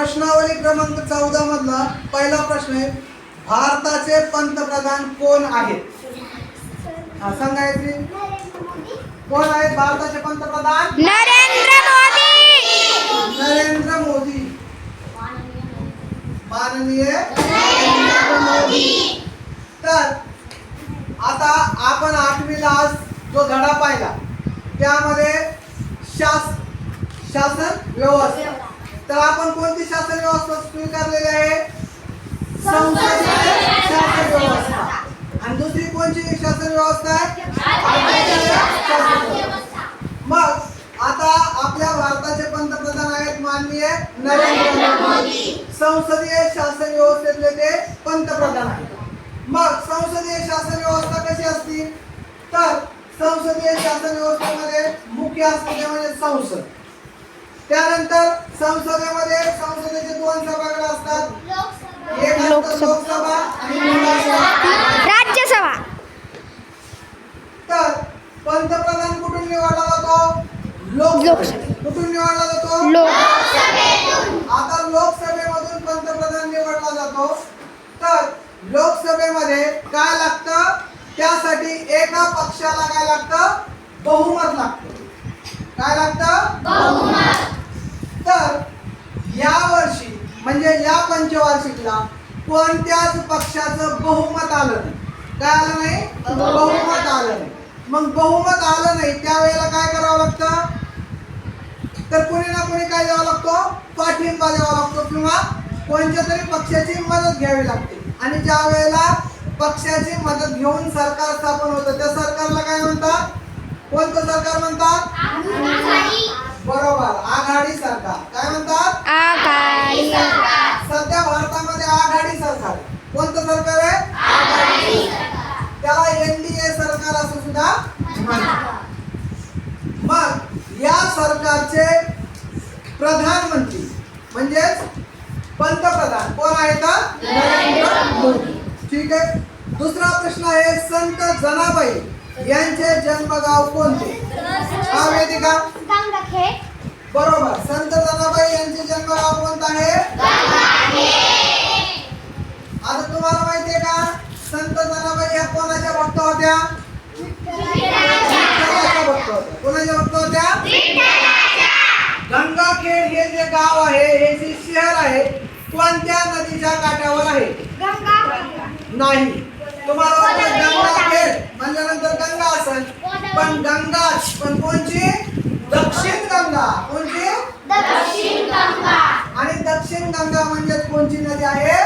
प्रश्नावली क्रमांक चौदा मधला पहिला प्रश्न आहे भारताचे पंतप्रधान कोण आहेत? हा सांगा गायत्री कोण आहेत भारताचे पंतप्रधान? नरेंद्र मोदी! नरेंद्र मोदी. माननीय नरेंद्र मोदी. तर आता आपण आठवीला आज जो धडा पाहिला त्यामध्ये शास शासन व्यवस्था. तर आपण कोणती शासन व्यवस्था स्वीकारलेली आहे. संसदीय शासन व्यवस्था. आणि दुसरी कोणती शासन व्यवस्था मग आता आपल्या भारताचे पंतप्रधान आहेत माननीय नरेंद्र मोदी. संसदीय शासन व्यवस्थेतले ते पंतप्रधान आहेत. मग संसदीय शासन व्यवस्था कशी असती? तर संसदीय शासन व्यवस्थेमध्ये मुख्य असते म्हणजे संसद. त्यानंतर संसदेमध्ये संसदेचे दोन सभागृह असतात. एक असतं लोकसभा. लोकसभा आणि राज्यसभा. तर पंतप्रधान कुठून निवडला जातो? लोकसभेत. कुठून निवडला जातो? लोक आता लोकसभेमधून पंतप्रधान निवडला जातो. तर लोकसभेमध्ये काय लागतं? त्यासाठी एका पक्षाला काय लागतं? बहुमत लागतं. काय लागतं? तर या वर्षी म्हणजे या पंचवार्षिकला कोणत्याच पक्षाचं बहुमत आलं नाही. काय आलं नाही? बहुमत आलं नाही. मग बहुमत आलं नाही त्यावेळेला काय करावं लागतं? तर कोणी ना कोणी काय द्यावा लागतो? पाठिंबा द्यावा लागतो किंवा कोणत्या तरी पक्षाची मदत घ्यावी लागते. आणि ज्या वेळेला पक्षाची मदत घेऊन सरकार स्थापन होतं त्या सरकारला काय म्हणतात? कोणतं सरकार म्हणतात? बरोबर. आघाडी सरकार. काय म्हणतात? आघाडी सध्या भारतामध्ये आघाडी सरकार. आहे. कोणतं सरकार आहे? आघाडी त्याला एनडीए सरकार असं सुद्धा म्हणतात. मग या सरकारचे प्रधानमंत्री म्हणजेच पंतप्रधान कोण आहेत? नरेंद्र मोदी. ठीक आहे? दुसरा प्रश्न आहे संत जनाबाई यांचे जन्मगाव कोणते? हा वेदिका बरोबर. संत जनाबाई यांचे जन्मगाव कोणतं आहे? आता तुम्हाला माहितीये का? संत जनाबाई या कोणाच्या भक्त होत्या? भक्त होत्या. कोणाच्या भक्त होत्या? गंगाखेड हे जे गाव आहे हे जे शहर आहे कोणत्या नदीच्या काठावर आहे? नाही. तुम्हाला गंगाखेड म्हणल्यानंतर गंगा असेल. पण गंगा पण कोणची दक्षिण गंगा कोणची आणि दक्षिण गंगा म्हणजे कोणची नदी आहे?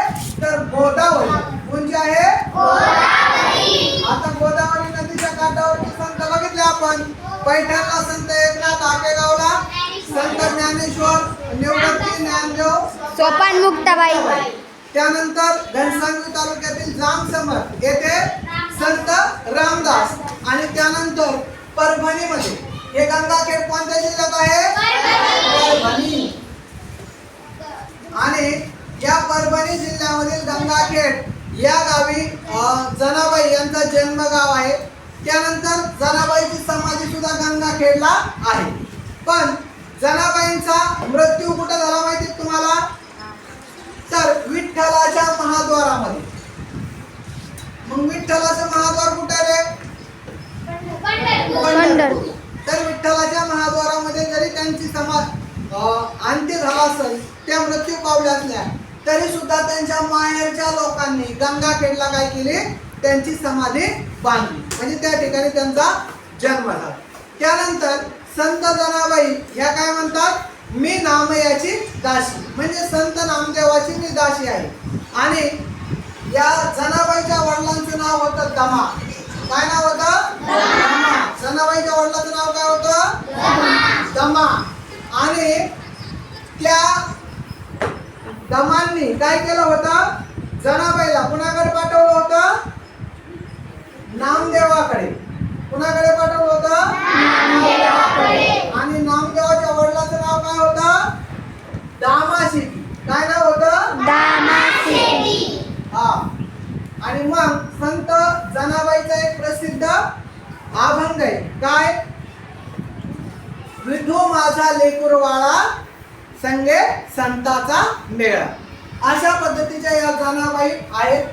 तर गोदावरी. कोणची आहे? आता गोदावरी नदीच्या काठावरचे संत बघितले आपण. पैठणला संत एकनाथ आकेगावला संत ज्ञानेश्वर निवृत्ती ज्ञानदेव. सोपान मुक्ताबाई त्यानंतर घनसांगवी तालुक्यातील जामसमर येथे संत रामदास आणि त्यानंतर परभणीमध्ये. हे गंगाखेड कोणत्या जिल्ह्यात आहे? परभणी आणि या परभणी गंगाखेड या गावी जनाबाई यांचा जन्मगाव आहे. त्यानंतर जनाबाईची समाधी सुद्धा गंगाखेडला आहे. पण जनाबाईंचा मृत्यू कुठे झाला माहिती तुम्हाला? तर विठ्ठलाच्या महाद्वारामध्ये. मग विठ्ठलाचं महाद्वार कुठे रे? पंढरपूर. तर विठ्ठलाच्या महाद्वारामध्ये जरी त्यांची समाज अंत्य झाला असेल त्या मृत्यू पावल्या असल्या तरी सुद्धा त्यांच्या माहेरच्या लोकांनी गंगाखेडला काय केले? त्यांची समाधी बांधली. म्हणजे त्या ठिकाणी त्यांचा जन्म झाला. त्यानंतर संत जनाबाई ह्या काय म्हणतात? मी नामयाची दाशी म्हणजे संत नामदेवाची मी दाशी आहे. आणि या जनाबाईच्या वडिलांचं नाव होतं दमा. काय नाव होतं? दमा. जनाबाईच्या वडिलांचं नाव काय होतं? दमा. आणि त्या दमांनी काय केलं होतं? जनाबाईला कुणाकडे पाठवलं होतं? नामदेवाकडे. कुणाकडे पाठवलं होतं. आणि नामदेवाच्या वडिलाचं नाव काय होतं? दामाशिकी काय नाव होतं? हा. आणि मग संत जनाबाईचा एक प्रसिद्ध अभंग आहे. काय? विठू माझा लेकुरवाळा संगे संताचा मेळा. अशा पद्धतीच्या या जनाबाई आहेत.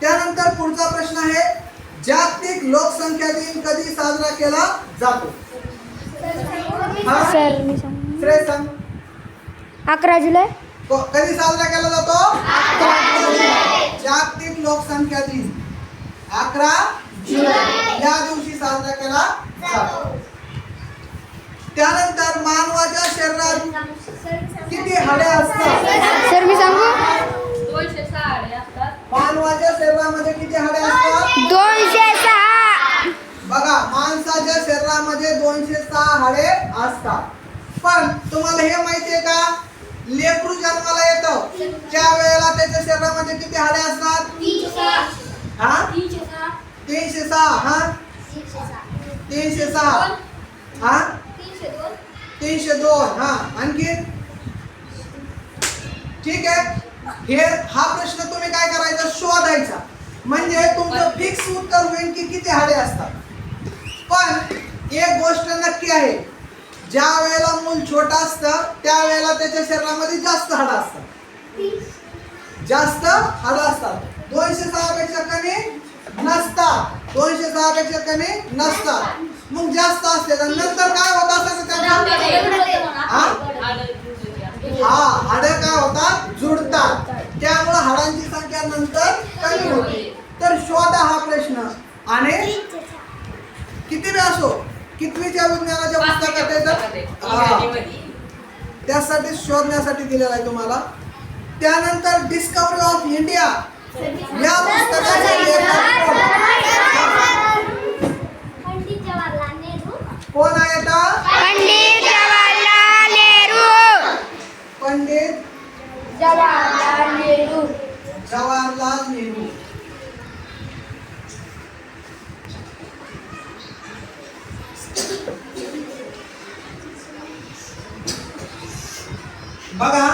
त्यानंतर पुढचा प्रश्न आहे जागतिक लोकसंख्या दिन कधी साजरा केला जातो? अकरा जुलै. कधी साजरा केला जातो? जागतिक लोकसंख्या दिन अकरा या दिवशी साजरा केला जातो. त्यानंतर मानवाच्या शरीरात हाडे असतात. सर मी सांगू? दोनशे असतात. मानवाच्या शरीरामध्ये किती हाडे असतात? दोनशे सहा. बघा माणसाच्या शरीरामध्ये दोनशे सहा हाडे असतात. पण तुम्हाला हे माहितीये का? लेकरू जन्माला येतं. त्या वेळेला त्याच्या शरीरामध्ये किती हाडे असतात? हा? तीनशे सहा हा? तीनशे सहा. हा? तीनशे दोन हा. आणखी? ठीक आहे? हे हा प्रश्न तुम्ही काय करायचा? शोधायचा. म्हणजे तुमचं फिक्स उत्तर होईल की किती हाडे असतात. पण एक गोष्ट नक्की आहे. ज्या वेळेला मूल छोटा असतं त्यावेळेला त्याच्या शरीरामध्ये जास्त हाडं असतात. जास्त हाडं असतात. दोनशे सहा पेक्षा कमी नसतात. दोनशे सहा पेक्षा कमी नसतात. मग जास्त असते तर नंतर काय होत असतं त्याचं हा हा हाडं काय होतात जुडतात त्यामुळे हाडांची संख्या नंतर कमी होते. तर शोधा हा प्रश्न. आणि किती असो? कितवीच्या विज्ञानाच्या पुस्तकात हा. त्यासाठी शोधण्यासाठी दिलेला आहे तुम्हाला. त्यानंतर डिस्कवरी ऑफ इंडिया या पुस्तकाचे कोण? कोण आहेत पंडित जवाहरलाल नेहरू. पंडित जवाहरलाल नेहरू. जवाहरलाल नेहरू. बघा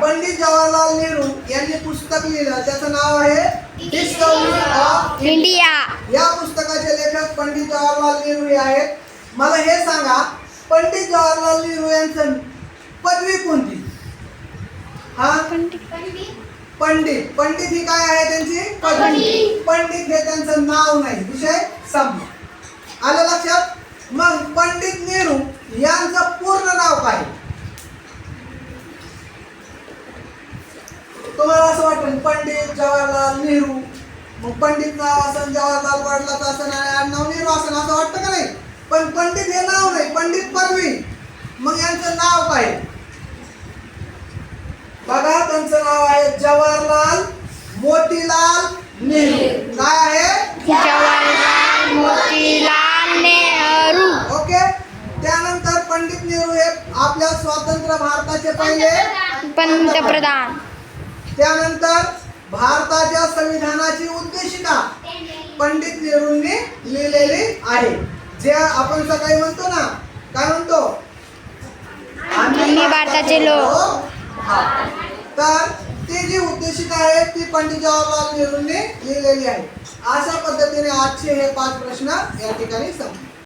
पंडित जवाहरलाल नेहरू यांनी पुस्तक लिहिलं. त्याचं नाव आहे डिस्कवरी ऑफ इंडिया या पुस्तकाचे लेखक पंडित जवाहरलाल नेहरू हे आहेत. मला हे सांगा पंडित जवाहरलाल नेहरू यांचं पदवी कोणती? हा? पंडित पंडित. ही काय आहे त्यांची? पदवी. पंडित हे त्यांचं नाव नाही. विषय संपला. आलं लक्षात? मग पंडित नेहरू यांचं पूर्ण नाव काय? तुम्हाला असं वाटेल पंडित जवाहरलाल नेहरू. मग पंडित नाव असन जवाहरलाल वडिलाचं असन आणि आडनाव नेहरू असन असं वाटतं का नाही? पण पंडित हे नाव नाही. पंडित पदवी. मग यांचं नाव काय? बघा त्यांचं नाव आहे जवाहरलाल मोतीलाल नेहरू. काय आहे? जवाहरलाल मोतीलाल नेहरू. ओके? त्यानंतर पंडित नेहरू हे आपल्या स्वतंत्र भारताचे पहिले पंतप्रधान. त्यानंतर भारताच्या संविधानाची उद्देशिका पंडित नेहरूंनी लिहिलेली आहे. जे आपण सकाळी म्हणतो ना काय म्हणतो? आम्ही भारताचे लोक. हा. तर ती जी उद्देशित आहे ती पंडित जवाहरलाल नेहरूंनी लिहिलेली आहे अशा पद्धतीने आजचे हे पाच प्रश्न या ठिकाणी संपले